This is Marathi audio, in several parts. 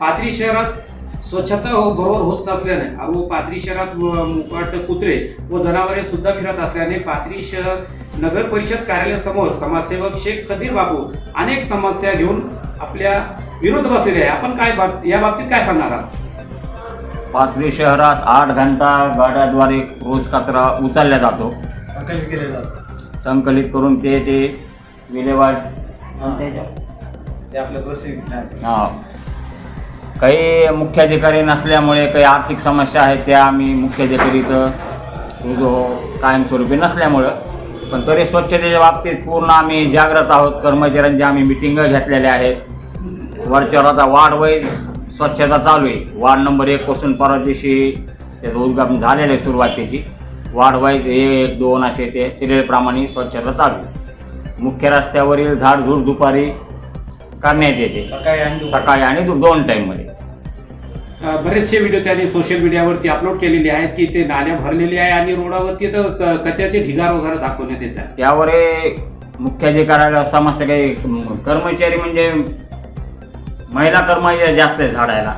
पाथरी शहरात स्वच्छता हो- बरोबर होत नसल्याने व पाथरी शहरात मुकाट कुत्रे व जनावरे सुद्धा फिरत असल्याने पाथरी शहर नगर परिषद कार्यालयासमोर समाजसेवक शेख खदीर बाबू अनेक समस्या घेऊन आपल्या विरोध बसलेले आहे. आपण काय बाब- या बाबतीत काय सांगणार आहात? पाथरी शहरात आठ घंटा गाड्याद्वारे रोज कचरा उचलला जातो. संकलित केले जातात. संकलित करून ते ते विल्हेवाट ते आपल्या हा. काही मुख्याधिकारी नसल्यामुळे काही आर्थिक समस्या आहेत त्या आम्ही मुख्याधिकारी इथं जो कायमस्वरूपी नसल्यामुळं. पण तरी स्वच्छतेच्या बाबतीत पूर्ण आम्ही जागृत आहोत. कर्मचाऱ्यांची आम्ही मिटिंग घेतलेल्या आहेत. वरच्यावर आता वार्ड वाईज स्वच्छता चालू आहे. वार्ड नंबर एक पासून परवा दिवशी त्याचं उद्घाटन झालेलं आहे सुरुवातीची. वार्ड वाईज एक दोन असे ते सिरियलप्रमाणे स्वच्छता चालू आहे. मुख्य रस्त्यावरील झाडझूड दुपारी करण्यात येते सकाळी आणि दुपारी. सकाळी आणि दो- दोन टाईममध्ये अ, बरेचसे व्हिडिओ त्यांनी सोशल मीडियावरती अपलोड केलेले आहेत की ते नाल्या भरलेले आहे आणि रोडावरती तर क- कचऱ्याचे ढिगार वगैरे दाखवण्यात येतात त्यावर हे मुख्याधिकाऱ्याला समस्या काही म, कर्मचारी म्हणजे महिला कर्मचारी जास्त आहे झाडायला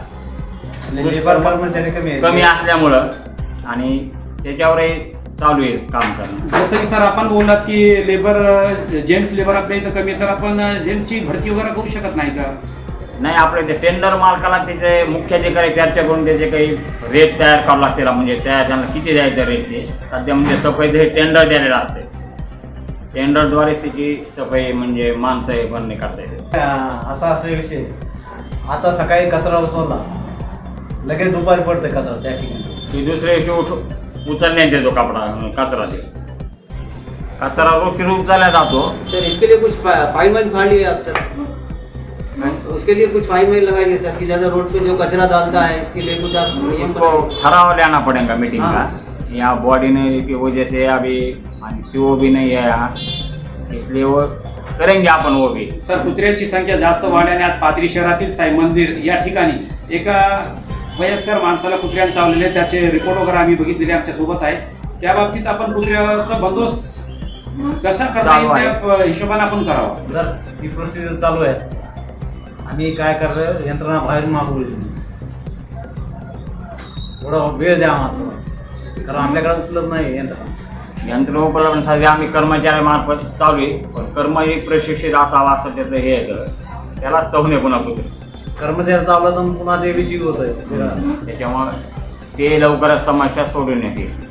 लेबर कर्मचारी कमी आहेत. कमी असल्यामुळं आणि त्याच्यावरही चालू आहे काम करणं. जसं की सर आपण बोललात की लेबर जेंट्स लेबर आपल्या इथं कमी आहे तर आपण जेंट्सची भरती वगैरे करू शकत नाही का? नाही आपलं ते टेंडर मालकाला त्याचे मुख्याधिकारी चर्चा करून त्याचे काही रेट तयार करावं लागते म्हणजे त्या त्यांना किती द्यायचं रेट ते? सध्या म्हणजे सफाईचं हे टेंडर द्यायला असते टेंडरद्वारे त्याची सफाई म्हणजे माणसं हे भरणे करता येते. अं, असा असा विषय. आता सकाळी कचरा उचलला. लगेच दुपारी पडते कचरा त्या ठिकाणी. की दुसऱ्या दिवशी उठ उचलण्यात येतो कपडा कचरा ते कचरा रोज उचलला जातो? सर इसके लिए कुछ फा- फाइन वाइन फाड़ लिए आप सर। उसके लिए कुछ फाइन वाइन लगाएंगे सर कि ज्यादा रोड पे जो कचरा डालता है इसके लिए कुछ आप नियम ठराव लेना पड़ेगा मीटिंग का। यहाँ बॉडी नहीं की वजह से अभी सीओ भी नहीं है यहाँ। इसलिए वो करेंगे अपन वो भी। सर कुत्र्यांची संख्या जास्त वाढल्याने आज पाथरी शहरातील साई मंदिर या ठिकाणी एका वयस्कर माणसाला कुत्र्यानं चावलेले त्याचे रिपोर्ट वगैरे आम्ही बघितलेले आमच्यासोबत आहे. त्या बाबतीत आपण कुत्र्याचा बंदोबस्त कसा करता चालू येईल आहे. त्या हिशोबाने आपण करावा. सर ही प्रोसिजर चालू आहे. आम्ही काय करलं यंत्रणा बाहेरून मागवली. थोडा वेळ द्या आम्हाला. कारण आपल्याकडे उपलब्ध नाही यंत्रणा. यंत्र उपलब्ध सध्या आम्ही कर्मचाऱ्यामार्फत चालू आहे. पण कर्मचारी प्रशिक्षित असावा असं त्याचं हे येतं त्याला चौने पुन्हा कुत्रे कर्मचारी चावला तर पुन्हा ते विषयी होत आहे त्याच्यामुळं ते लवकरच समस्या सोडवण्यात येईल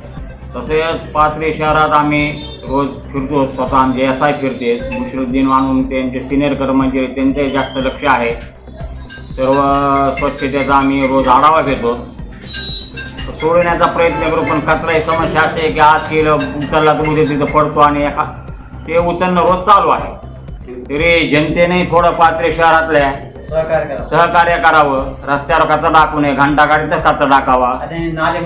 तसेच पाथरी शहरात आम्ही रोज फिरतो स्वतः आमचे एस आय फिरते. मुशरुद्दीन म्हणून त्यांचे सिनियर कर्मचारी त्यांचंही जास्त लक्ष आहे. सर्व स्वच्छतेचा आम्ही रोज आढावा घेतो. सोडवण्याचा प्रयत्न करू पण कचरा ही समस्या अशी आहे की आज केलं उचलला तर उद्या तिथं पडतो आणि एका ते उचलणं रोज चालू आहे. तरी जनतेने थोडं पाथरी शहरातल्या सहकार्य करा सहकार्य करावं. रस्त्यावर कचरा टाकू नये घंटा गाडीतच कचरा टाकावा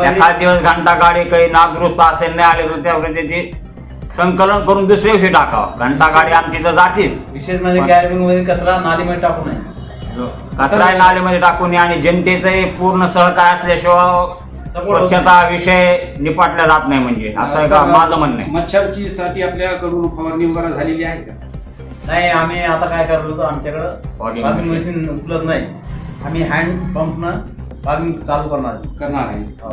एखाद दिवस घंटा गाडी काही नागदुरुस्त असेल नाही आले तर त्यावर त्याची संकलन करून दुसऱ्या दिवशी टाकावं. घंटा गाडी आमची तर जातीच. विशेष म्हणजे कॅरबिंगमध्ये कचरा नालीमध्ये टाकू नये. कचरा नालेमध्ये टाकू नये आणि जनतेचंही पूर्ण सहकार्य असल्याशिवाय स्वच्छता विषय निपाटला जात नाही म्हणजे. असं माझं म्हणणं आहे. मच्छरची साठी आपल्याकडून फवारणी वगैरे झालेली आहे का? नाही आम्ही आता काय करत होतो आमच्याकडं Fogging machine. मशीन उपलब्ध नाही आम्ही हँड पंपनं बागिंग चालू करणार. करणार आहे हो.